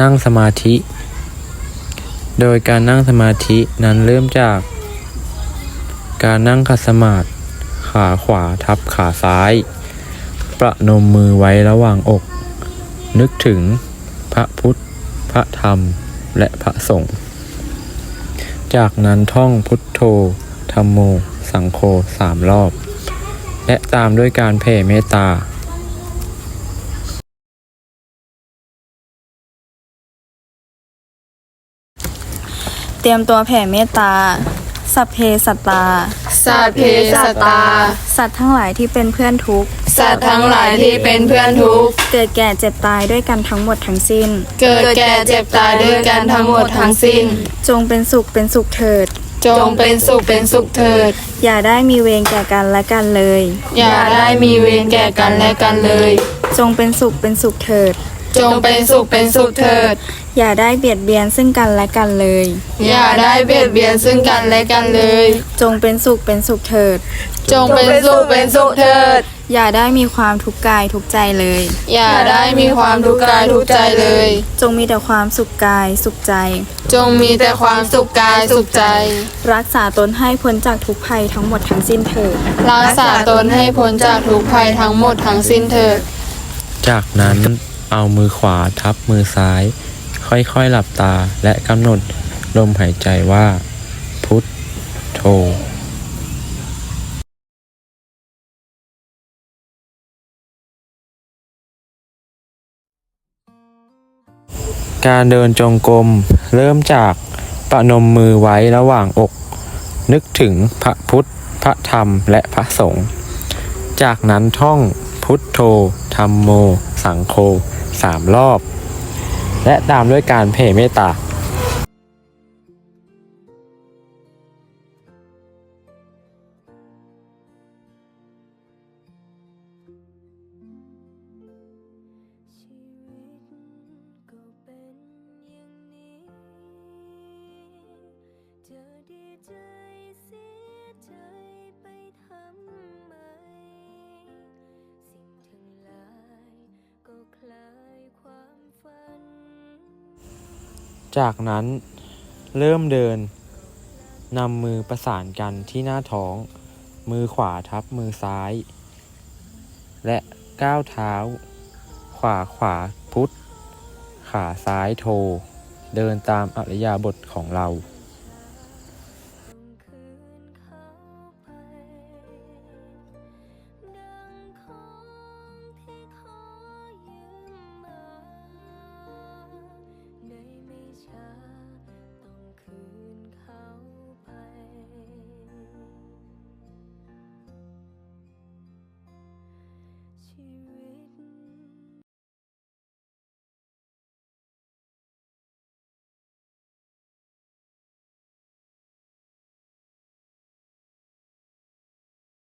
นั่งสมาธิ โดยการนั่งสมาธินั้นเริ่มจาก การนั่งขัดสมาธิขาขวาทับขาซ้าย ประนมมือไว้ระหว่างอก นึกถึงพระพุทธ พระธรรม และพระสงฆ์ จากนั้นท่องพุทโธธรรมโม สังโฆสามรอบ และตามด้วยการแผ่เมตตา ตรียมตัวแผ่เมตตา สัพเพสัตตา สัพเพสัตตา สัตว์ทั้งหลายที่เป็นเพื่อนทุกข์ สัตว์ทั้งหลายที่เป็นเพื่อนทุกข์ เกิดแก่เจ็บตายด้วยกันทั้งหมดทั้งสิ้น เกิดแก่เจ็บตายด้วยกันทั้งหมดทั้งสิ้น จงเป็นสุขเป็นสุขเถิด จงเป็นสุขเป็นสุขเถิด อย่าได้มีเวรแก่กันและกันเลย อย่าได้มีเวรแก่กันและกันเลย จงเป็นสุขเป็นสุขเถิด จงเป็นสุขเป็นสุขเถิด อย่าได้เบียดเบียนซึ่งกันและกันเลย อย่าได้เบียดเบียนซึ่งกันและกันเลย จงเป็นสุขเป็นสุขเถิด จงเป็นสุขเป็นสุขเถิด อย่าได้มีความทุกข์กายทุกข์ใจเลย อย่าได้มีความทุกข์กายทุกข์ใจเลย จงมีแต่ความสุขกายสุขใจ จงมีแต่ความสุขกายสุขใจ รักษาตนให้พ้นจากทุกภัยทั้งหมดทั้งสิ้นเถิด รักษาตนให้พ้นจากทุกภัยทั้งหมดทั้งสิ้นเถิด จากนั้นเอามือขวาทับมือซ้าย ค่อยๆหลับตาและกำหนดลมหายใจว่า พุทโธการเดินจงกรมเริ่มจากประนมมือไว้ระหว่างอก นึกถึงพระพุทธ พระธรรมและพระสงฆ์จากนั้นท่องพุทโธธรรมโม สังโฆสามรอบ และตามด้วยการเพ่เมตตาชี จากนั้นเริ่มเดินนำมือประสานกันที่หน้าท้อง มือขวาทับมือซ้าย และก้าวเท้า ขวาขวาพุทธขาซ้ายโท เดินตามอริยาบทของเรา ชีว